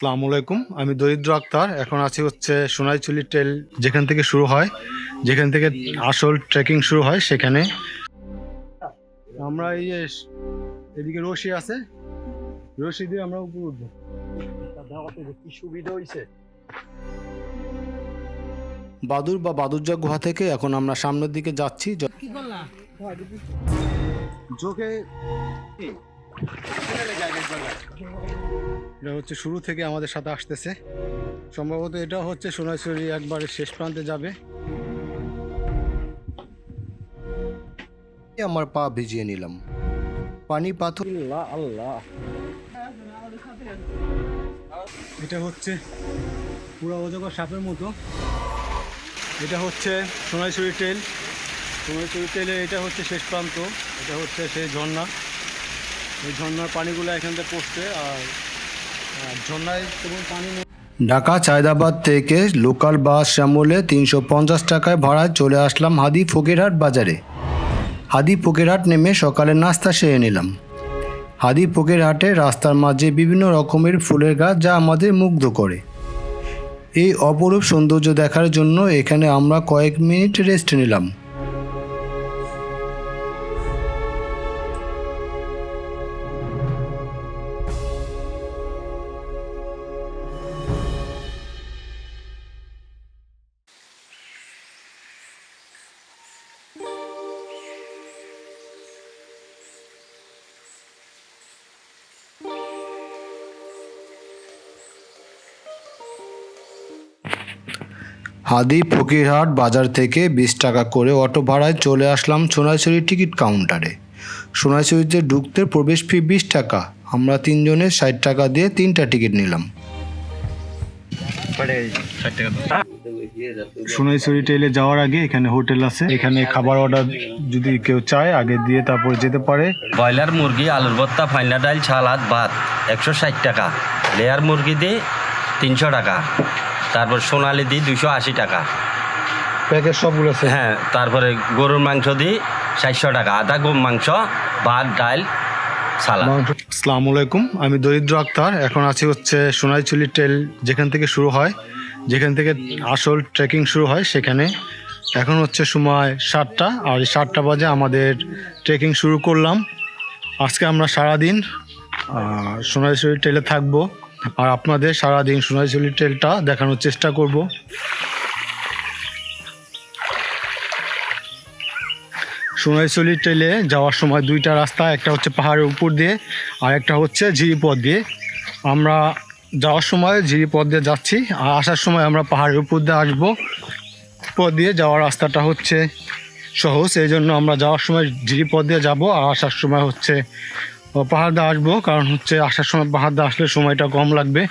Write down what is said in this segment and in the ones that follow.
আসসালামু আলাইকুম। আমি দরিদ্র আক্তার। এখন আছি হচ্ছে সোনাইচুলি ট্রেল যেখান থেকে শুরু হয়। যেখান থেকে আসল ট্রেকিং শুরু হয় সেখানে। আমরা এই যে এদিকে রশি আছে। রশি দিয়ে আমরা উপরে উঠবো। কি সুবিধা হয়েছে বাদুর বা বাদুরজা গুহা থেকে এখন আমরা সামনের দিকে যাচ্ছি। চোখে এটা হচ্ছে শুরু থেকে আমাদের সাথে আসতেছে। সম্ভবত এটা হচ্ছে সোনাইছড়ি একবারে শেষ প্রান্তে যাবে। আমার পা ভিজিয়ে নিলাম। পানি পাথর আল্লাহ আল্লাহ। এটা হচ্ছে পুরো অজগর সাপের মতো। এটা হচ্ছে সোনাইছড়ি ট্রেল সোনাইছড়ি ট্রেলে এটা হচ্ছে শেষ প্রান্ত। এটা হচ্ছে সেই ঝর্ণা। এই ঝর্ণার পানিগুলো এখান থেকে পড়ছে আর ঢাকা চায়দাবাদ থেকে লোকাল বাস শ্যামলে তিনশো পঞ্চাশ টাকায় ভাড়ায় চলে আসলাম হাদি ফকিরহাট বাজারে। হাদি ফকিরহাট নেমে সকালে নাস্তা সেরে নিলাম। হাদি ফকিরহাটে রাস্তার মাঝে বিভিন্ন রকমের ফুলের গাছ যা আমাদের মুগ্ধ করে। এই অপরূপ সৌন্দর্য দেখার জন্য এখানে আমরা কয়েক মিনিট রেস্ট নিলাম। হাদি ফকিরহাট বাজার থেকে বিশ টাকা করে অটো ভাড়ায় চলে আসলাম সোনাইছড়ি টিকিট কাউন্টারে। সোনাইছড়িতে ঢুকতে প্রবেশ ফি বিশ টাকা আমরা তিনজনে ষাট টাকা দিয়ে তিনটা টিকিট নিলাম। সোনাইছড়ি টেলে যাওয়ার আগে এখানে হোটেল আছে। এখানে খাবার অর্ডার যদি কেউ চায় আগে দিয়ে তারপর যেতে পারে। ব্রয়লার মুরগি আলুর ভর্তা ফাইনা ডাল সালাদ ভাত একশো ষাট টাকা। লেয়ার মুরগি দিয়ে তিনশো টাকা। তারপর সোনালি দিই দুশো আশি টাকা। প্যাকেজ সবগুলো আছে? হ্যাঁ তারপরে গরুর মাংস দিই চারশো টাকা। আধা গম মাংস ভাত ডাল সালাদ। আসসালামু আলাইকুম আমি দরিদ্র আক্তার। এখন আছি হচ্ছে সোনাইচুলি ট্রেল যেখান থেকে শুরু হয়। যেখান থেকে আসল ট্রেকিং শুরু হয় সেখানে। এখন হচ্ছে সময় সাতটা আর এই সাতটা বাজে আমাদের ট্রেকিং শুরু করলাম। আজকে আমরা সারাদিন সোনাইছড়ি ট্রেলে থাকব। আর আপনাদের সারাদিন সোনাইছড়ি ট্রেলটা দেখানোর চেষ্টা করব। সোনাইছড়ি ট্রেলে যাওয়ার সময় দুইটা রাস্তা, একটা হচ্ছে পাহাড়ের উপর দিয়ে আর একটা হচ্ছে ঝিরিপথ দিয়ে। আমরা যাওয়ার সময় ঝিরিপথ দিয়ে যাচ্ছি, আর আসার সময় আমরা পাহাড়ের উপর দিয়ে আসব। পথ দিয়ে যাওয়ার রাস্তাটা হচ্ছে সহজ, এই জন্য আমরা যাওয়ার সময় ঝিরিপথ দিয়ে যাব, আর আসার সময় হচ্ছে ও, পাহাড় দিয়ে আসব কারণ হচ্ছে আসার সময় পাহাড়দা আসলে সময়টা কম লাগবে।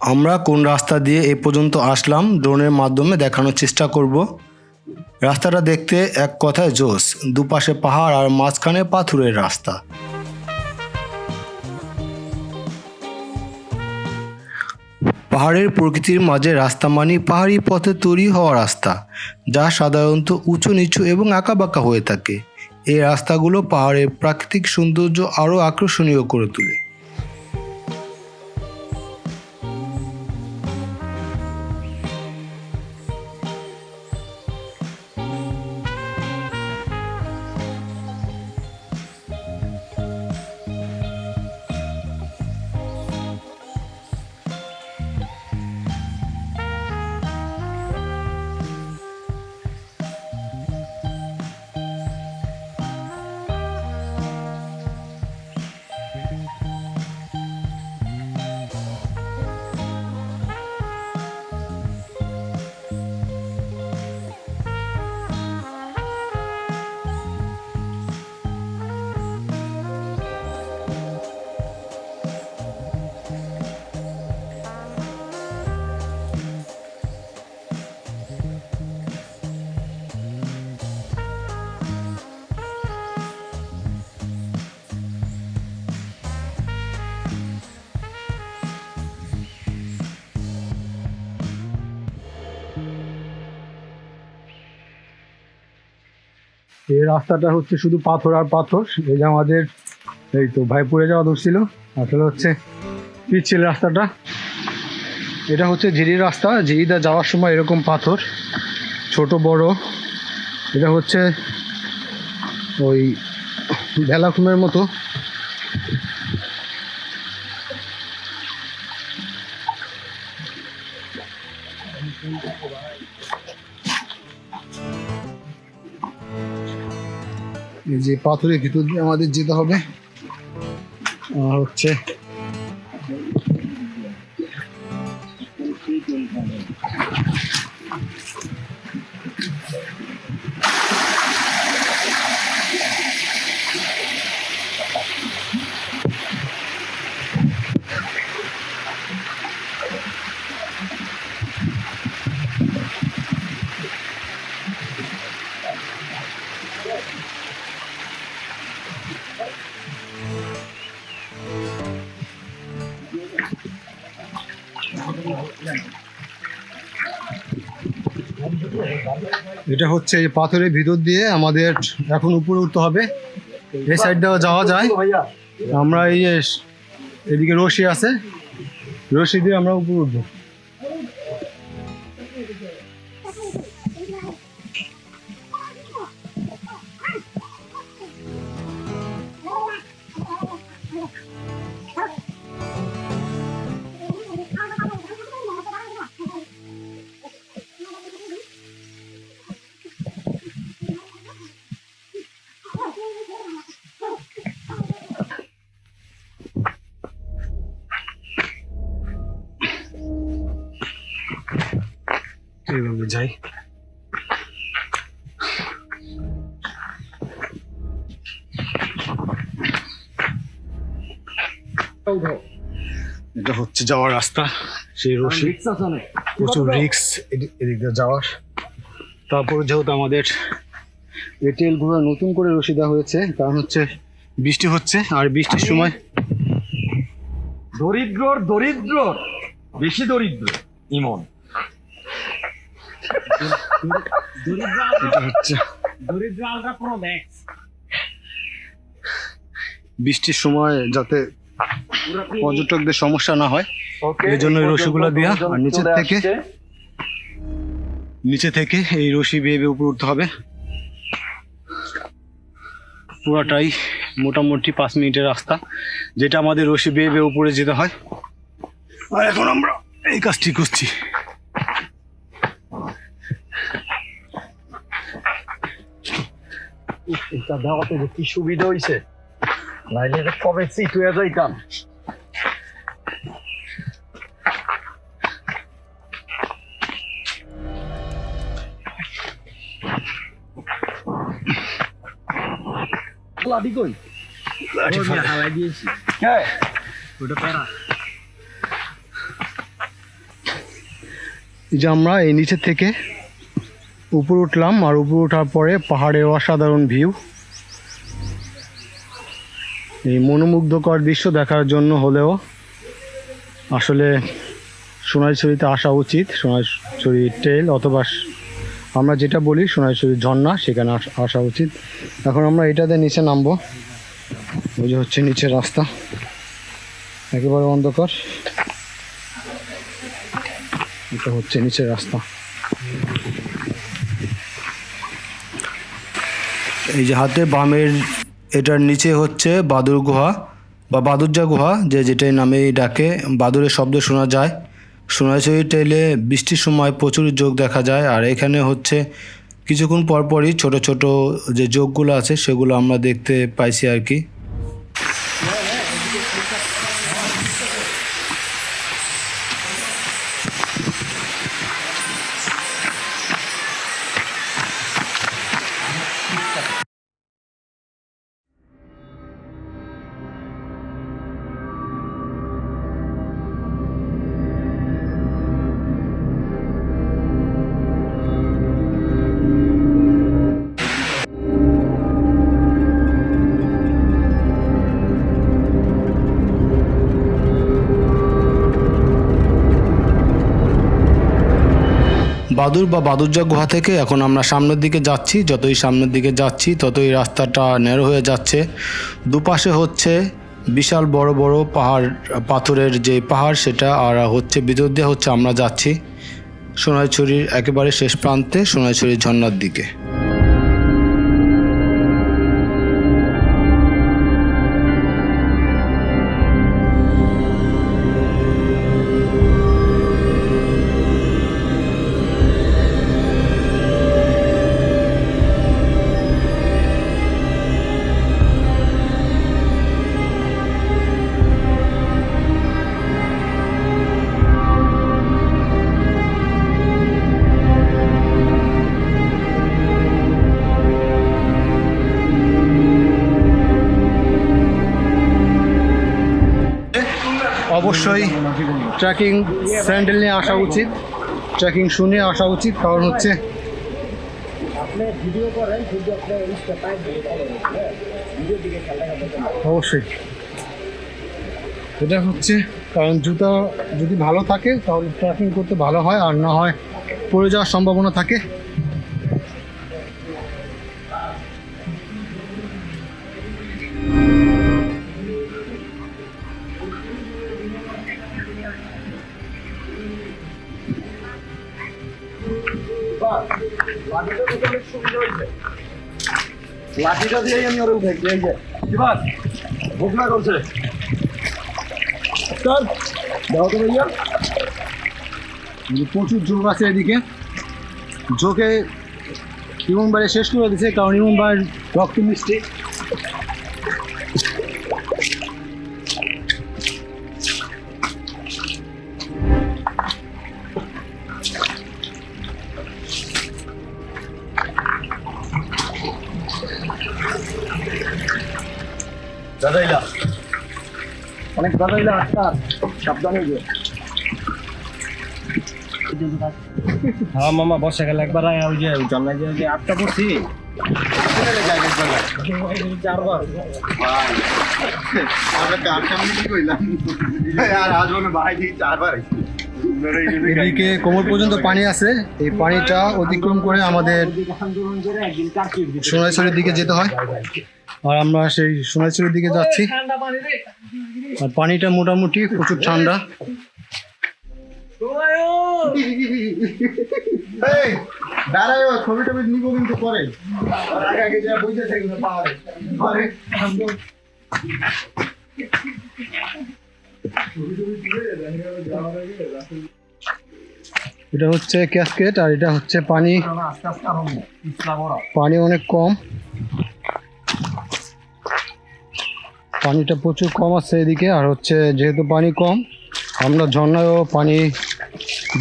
আমরা কোন রাস্তা দিয়ে এ পর্যন্ত আসলাম ড্রোনের মাধ্যমে দেখানোর চেষ্টা করব। রাস্তাটা দেখতে এক কথায় জোস দুপাশে পাহাড় আর মাঝখানে পাথুরের রাস্তা। পাহাড়ের প্রকৃতির মাঝে রাস্তা মানে পাহাড়ি পথে তৈরি হওয়া রাস্তা, যা সাধারণত উঁচু, নিচু এবং আঁকাবাঁকা হয়ে থাকে। এই রাস্তাগুলো পাহাড়ের প্রাকৃতিক সৌন্দর্য আরও আকর্ষণীয় করে তোলে। এই রাস্তাটা হচ্ছে শুধু পাথর আর পাথর। এই যে আমাদের, এই তো ভাইপুরে যাওয়া যাওয়া ছিল। আসলে হচ্ছে পিচ্ছিল রাস্তাটা। এটা হচ্ছে ঝিরির রাস্তা। ঝিরিদা যাওয়ার সময় এরকম পাথর, ছোট, বড়। এটা হচ্ছে ওই ভেলাখুমের মতো। যে পাথরের ভিতর দিয়ে আমাদের যেতে হবে। আর হচ্ছে এটা হচ্ছে এই পাথরের ভিতর দিয়ে আমাদের এখন উপরে উঠতে হবে। এই সাইডটা যাওয়া যায়। আমরা এই এদিকে রশি আছে। রশি দিয়ে আমরা উপরে উঠবো। এইভাবে যাই। এটা হচ্ছে যাওয়ার রাস্তা, সেই রশি। প্রচুর রিক্স এদিক দিয়ে যাওয়ার। তারপর যেহেতু আমাদের এই টেলগুলো নতুন করে রশি দেওয়া হয়েছে, কারণ হচ্ছে বৃষ্টি হচ্ছে, আর বৃষ্টির সময় দরিদ্রর দরিদ্র বেশি দরিদ্র, ইমন। দরিদ্র ম্যাক্স বৃষ্টির সময় যাতে পর্যটকদের সমস্যা না হয় এই জন্য এই রশিগুলো দেয়া আর নিচের থেকে নিচে থেকে এই রশি বেয়ে বেয়ে উপরে উঠতে হবে। পুরাটাই মোটামুটি পাঁচ মিনিটের রাস্তা যেটা আমাদের রশি বেয়ে বেয়ে উপরে যেতে হয়। আর এখন আমরা এই কাজটি করছি। এটা দেওয়াতে যে কি সুবিধা হইছে? নাইলে এটা কবে সিট হয়ে যাইতাম। লাডি কই? ওর হালাই দিয়েছি। হ্যাঁ ওটা প্যারা। যে আমরা এই নিচের থেকে উপরে উঠলাম আর উপরে ওঠার পরে পাহাড়ের অসাধারণ ভিউ এই মনোমুগ্ধকর দৃশ্য দেখার জন্য হলেও আসলে সোনাইছড়িতে আসা উচিত, সোনাইছড়ি ট্রেল অথবা আমরা যেটা বলি সোনাইছড়ি ঝর্ণা, সেখানে আস- উচিত। এখন আমরা এটাতে নিচে নামবো। ওই যে হচ্ছে নিচের রাস্তা। একেবারে অন্ধকার। এটা হচ্ছে নিচের রাস্তা। এই যে হাতে বামের এটার নিচে হচ্ছে বাদুর গুহা বা বাদুরজা গুহা, যে যেটাই নামেই ডাকে, বাদুরের শব্দ শোনা যায়। সোনাঝুরি টেলে বৃষ্টির সময় প্রচুর যোগ দেখা যায়, আর এখানে হচ্ছে কিছুক্ষণ পরপরই ছোট ছোট যে যোগগুলো আছে সেগুলো আমরা দেখতে পাইছি আর কি। বাদুর বা বাদুরজা গুহা থেকে এখন আমরা সামনের দিকে যাচ্ছি। যতই সামনের দিকে যাচ্ছি, ততই রাস্তাটা ন্যারো হয়ে যাচ্ছে। দুপাশে হচ্ছে বিশাল বড় বড় পাহাড়, পাথরের যে পাহাড়, সেটা আর হচ্ছে ভিতর দিয়ে হচ্ছে আমরা যাচ্ছি সোনাইছড়ির একেবারে শেষ প্রান্তে, সোনাইছড়ির ঝর্নার দিকে। ট্রেকিং স্যান্ডেল নিয়ে আসা উচিত। ট্রেকিং শু নিয়ে আসা উচিত, কারণ হচ্ছে অবশ্যই। এটা হচ্ছে, কারণ জুতো যদি ভালো থাকে, তাহলে ট্রেকিং করতে ভালো হয়, আর না হয় পড়ে যাওয়ার সম্ভাবনা থাকে। লাঠিটা দিয়েই আমি ওরে উঠেছি এই যে। করছে। স্যার দাও তো ভাইয়া। প্রচুর জোর আছে এদিকে। জোকে ইমন শেষ করে দিছে, কারণ ইমন রক্ত মিষ্টি। দাদাইলা। অনেক দাদাইলা আস্তার সাবধানে যে হ্যাঁ মামা বর্ষাকালে একবার আয় ওই যে জন্মায় যে আটটা পড়ছি। এদিকে কোমর পর্যন্ত পানি আছে। এই পানিটা অতিক্রম করে আমাদের সোনাইছড়ির দিকে যেতে হয়। আর আমরা সেই সোনাইছড়ির দিকে যাচ্ছি। আর পানিটা মোটামুটি প্রচুর ঠান্ডা। ছবি টবি নিবো কিন্তু পরে। আগে আগে যা বইতে থাকবে পাহাড়ে এটা হচ্ছে ক্যাসকেট আর এটা হচ্ছে পানি। পানি অনেক কম। পানিটা প্রচুর কম আছে এদিকে, আর হচ্ছে যেহেতু পানি কম, আমরা ঝর্ণায়ও পানি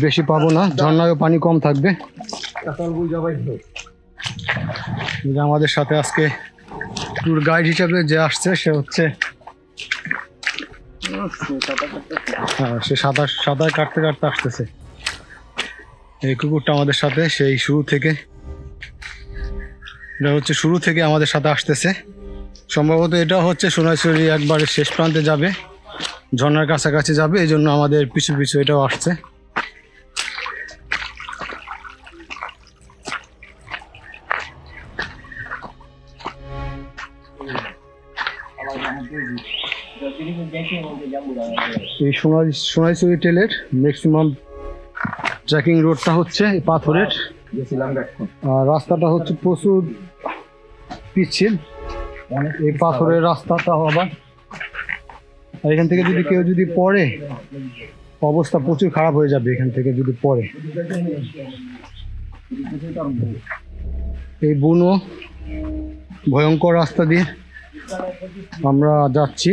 বেশি পাবো না, ঝর্ণায়ও পানি কম থাকবে। যে আমাদের সাথে আজকে ট্যুর গাইড হিসাবে যে আসছে, সে হচ্ছে হ্যাঁ সে সাঁতার সাঁতার কাটতে কাটতে আসতেছে। এই কুকুরটা আমাদের সাথে, সেই শুরু থেকে হচ্ছে শুরু থেকে আমাদের সাথে আসতেছে। সম্ভবত এটা হচ্ছে সোনাইছড়ি একবারে শেষ প্রান্তে যাবে। ঝর্নার কাছাকাছি যাবে, এই জন্য আমাদের পিছু পিছু এটাও আসছে। এই সোনাই, সোনাইছড়ি টেলের ম্যাক্সিমাম ট্রেকিং রোডটা হচ্ছে পাথরের। আর রাস্তাটা হচ্ছে প্রচুর পিচ্ছিল। এই পাথরের রাস্তাটা আবার আর এখান থেকে যদি কেউ যদি পড়ে অবস্থা প্রচুর খারাপ হয়ে যাবে এখান থেকে যদি পড়ে। এই বুনো ভয়ঙ্কর রাস্তা দিয়ে আমরা যাচ্ছি।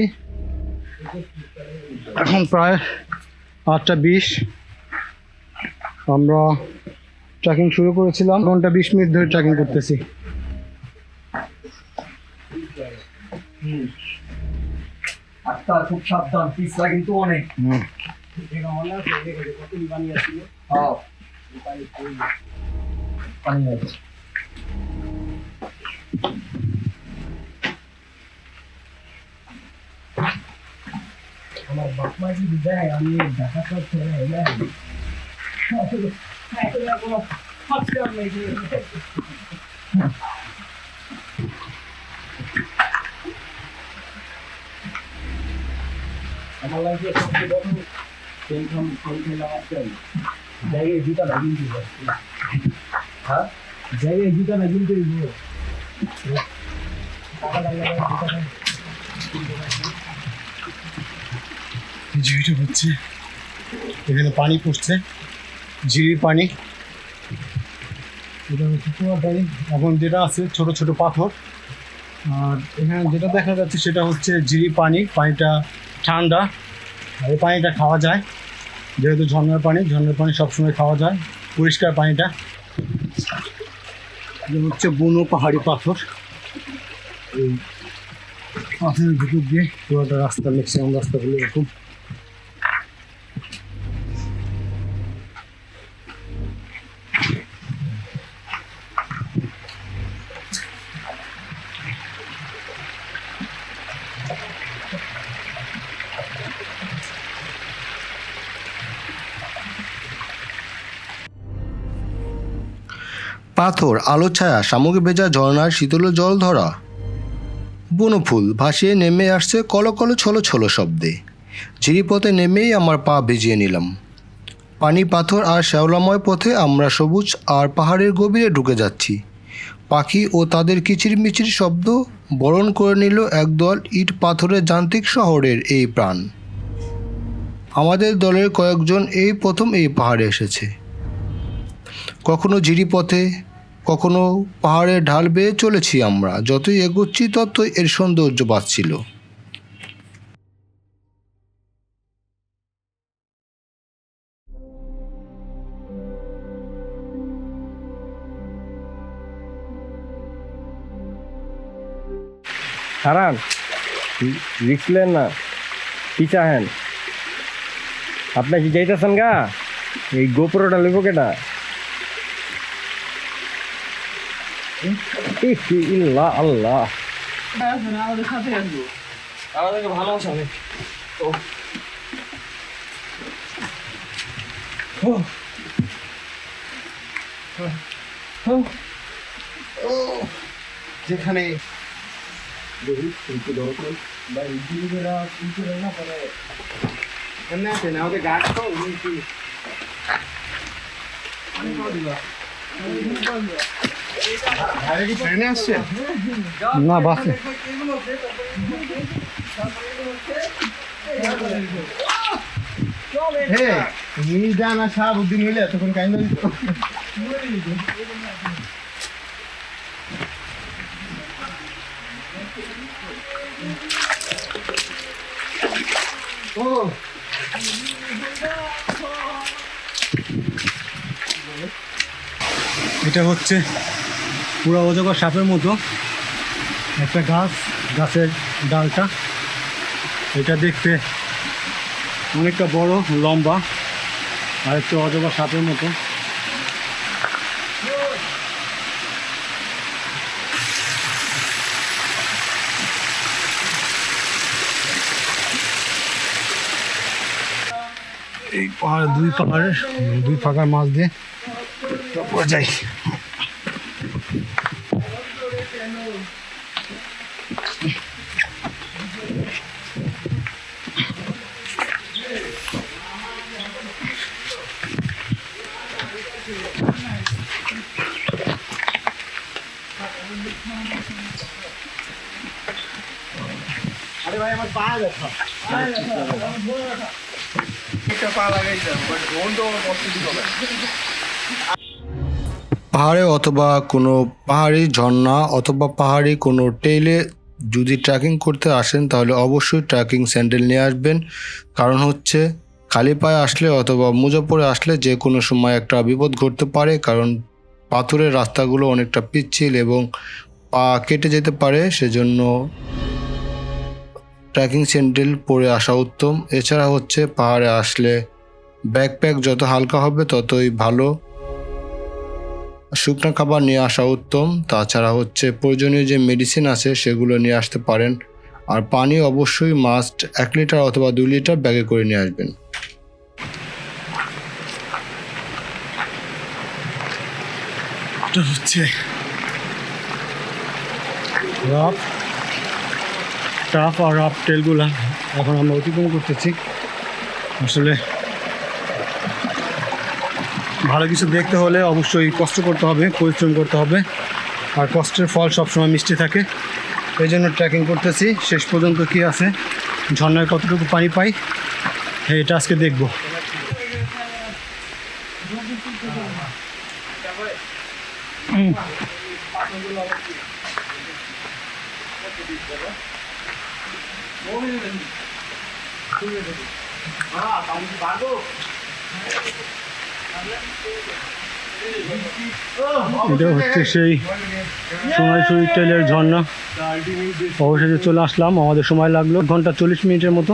এখন প্রায় আটটা বিশ। আমরা ট্রেকিং শুরু করেছিলাম। ঘণ্টা বিশ মিনিট ধরে ট্রেকিং করতেছি। আস্তার খুব সাবধান পিছলা কিন্তু অনেক। হ্যাঁ। আমার বাপ মা যদি দেয় আমি দেখা করতে আমার টেনশন টেনশন জায়গায় জুতাটা কিনতে হ্যাঁ? জায়গায় কিনতে লাগলে জুতাটা ঝিরিটা হচ্ছে, এখানে পানি পড়ছে ঝিরির পানি। এটা এখন যেটা আছে, ছোট ছোট পাথর। আর এখানে যেটা দেখা যাচ্ছে, সেটা হচ্ছে ঝিরি পানি। পানিটা ঠান্ডা। এই পানিটা খাওয়া যায়। যেহেতু ঝর্নার পানি ঝর্নার পানি সবসময় খাওয়া যায়। পরিষ্কার পানিটা। হচ্ছে বুনো পাহাড়ি পাথর। এই পাথরের ভিতর দিয়ে পুরোটা রাস্তা ম্যাক্সিমাম রাস্তাগুলো এরকম। পাথর, আলো ছায়া, শামুকে ভেজা ঝর্ণার শীতল জল ধরা। বনফুল ভাসিয়ে নেমে আসছে কলকল ছলো ছলো শব্দে। ঝিরিপথে নেমেই আমার পা ভিজিয়ে নিলাম। পানি পাথর আর শ্যাওলাময় পথে আমরা সবুজ আর পাহাড়ের গভীরে ঢুকে যাচ্ছি। পাখি ও তাদের কিচিরমিচির শব্দ বরণ করে নিল একদল ইট পাথরের যান্ত্রিক শহরের এই প্রাণ। আমাদের দলের কয়েকজন এই প্রথম এই পাহাড়ে এসেছে। কখনো ঝিরিপথে কখনো পাহাড়ের ঢাল বেয়ে চলেছি আমরা, যতই এগোচ্ছি ততই এর সৌন্দর্য বাড়ছিল। হারান রিক্সলেন না। কি চাহেন? আপনি কি যাইতেছেন গা? এই গোপুরটা লইব কেটা ইল্লা আল্লাহ। আমাদেরকে ভালোবাসা যেখানে না বাসে হে তুমি জানা সাহাবুদ্দিন হইলে তখন কাইন্দ ও এটা হচ্ছে পুরো অজগর সাপের মতো। একটা গাছ, গাছের ডালটা। এটা দেখতে অনেকটা বড়, লম্বা, আর একটু অজগর সাপের মতো। এই পাহাড়, দুই পাহাড়ের, দুই ফাঁকার মাছ দিয়ে। যাই। পাহাড়ে অথবা কোনো পাহাড়ি ঝর্ণা অথবা পাহাড়ি কোনো টেইলে যদি ট্রেকিং করতে আসেন, তাহলে অবশ্যই ট্রেকিং স্যান্ডেল নিয়ে আসবেন। কারণ হচ্ছে খালি পায়ে আসলে অথবা মোজা পরে আসলে যে কোনো সময় একটা বিপদ ঘটতে পারে, কারণ পাথরের রাস্তাগুলো অনেকটা পিচ্ছিল এবং পা কেটে যেতে পারে, সেজন্য ট্রেকিং স্যান্ডেল পরে আসা উত্তম। এছাড়া হচ্ছে পাহাড়ে আসলে ব্যাকপ্যাক যত হালকা হবে ততই ভালো। শুকনো খাবার নিয়ে আসা উত্তম। তাছাড়া হচ্ছে প্রয়োজনীয় যে মেডিসিন আছে সেগুলো নিয়ে আসতে পারেন। আর পানি অবশ্যই মাস্ট এক লিটার অথবা দুই লিটার ব্যাগে করে নিয়ে আসবেন। হচ্ছে টাফ আর রাফ টেলগুলা এখন আমরা অতিক্রম করতেছি। আসলে ভালো কিছু দেখতে হলে অবশ্যই কষ্ট করতে হবে, পরিশ্রম করতে হবে। আর কষ্টের ফল সবসময় মিষ্টি থাকে। এই জন্য ট্রেকিং করতেছি। শেষ পর্যন্ত কি আছে? ঝর্ণায় কতটুকু পানি পাই? হ্যাঁ এটা আজকে দেখব। এটা হচ্ছে সেই সময় সময় টেলের ঝর্ণা। অবশেষে চলে আসলাম আমাদের সময় লাগল। ঘণ্টা চল্লিশ মিনিটের মতো।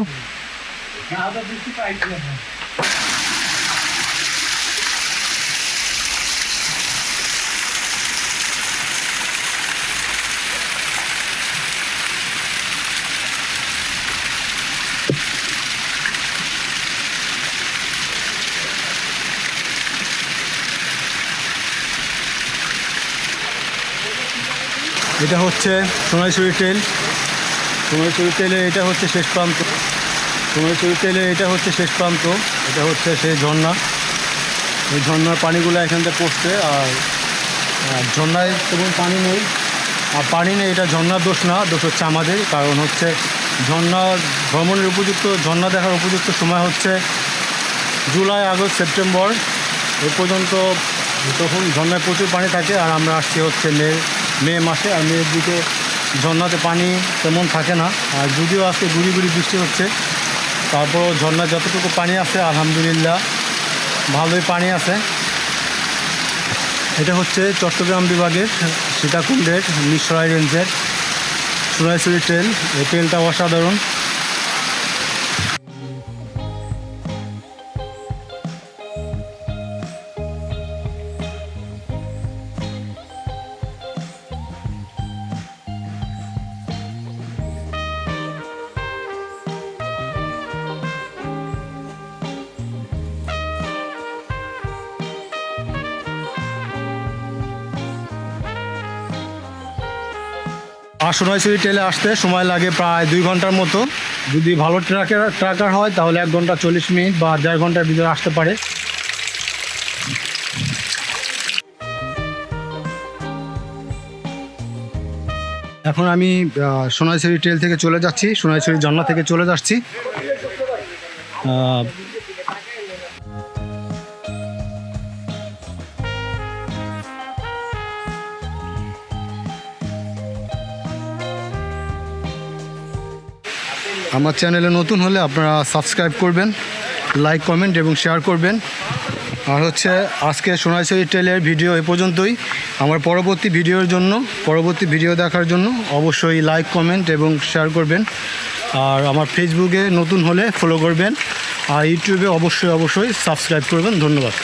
এটা হচ্ছে সোনাইছড়ি তেল। সোনাইছড়ি তেলে এটা হচ্ছে শেষ প্রান্ত। সোনাইছড়ি টেলে এটা হচ্ছে শেষ প্রান্ত। এটা হচ্ছে সেই ঝর্ণা। এই ঝর্ণার পানিগুলো এখান থেকে পড়ছে আর আর ঝর্ণায় তেমন পানি নেই। আর পানি নেই, এটা ঝর্ণার দোষ না, দোষ হচ্ছে আমাদের। কারণ হচ্ছে ঝর্ণা ভ্রমণের উপযুক্ত, ঝর্ণা দেখার উপযুক্ত সময় হচ্ছে জুলাই, আগস্ট, সেপ্টেম্বর। এ পর্যন্ত তখন ঝর্ণায় প্রচুর পানি থাকে, আর আমরা আসছি হচ্ছে মে মে মাসে আর মেয়ের দিকে ঝর্নাতে পানি তেমন থাকে না। আর যদিও আজকে গুড়ি গুড়ি বৃষ্টি হচ্ছে তারপর ঝর্ণায় যতটুকু পানি আছে, আলহামদুলিল্লাহ ভালোই পানি আছে। এটা হচ্ছে চট্টগ্রাম বিভাগের সীতাকুণ্ডের মিশ্রাই রেঞ্জের সুরাইছড়ি ট্রেল এই ট্রেলটা অসাধারণ। আর সোনাইছড়ি ট্রেলে আসতে সময় লাগে প্রায় দুই ঘণ্টার মতো। যদি ভালো ট্রাকের ট্রাকার হয় তাহলে এক ঘণ্টা চল্লিশ মিনিট বা দেড় ঘণ্টার ভিতরে আসতে পারে। এখন আমি সোনাইছড়ি ট্রেল থেকে চলে যাচ্ছি, সোনাইছড়ি জন্না থেকে চলে যাচ্ছি। আমার চ্যানেলে নতুন হলে আপনারা সাবস্ক্রাইব করবেন লাইক কমেন্ট এবং শেয়ার করবেন। আর হচ্ছে, আজকে সোনাইছড়ি টেলের ভিডিও এ পর্যন্তই। আমার পরবর্তী ভিডিওর জন্য, পরবর্তী ভিডিও দেখার জন্য অবশ্যই লাইক কমেন্ট এবং শেয়ার করবেন। আর আমার ফেসবুকে নতুন হলে ফলো করবেন। আর ইউটিউবে অবশ্যই অবশ্যই সাবস্ক্রাইব করবেন। ধন্যবাদ।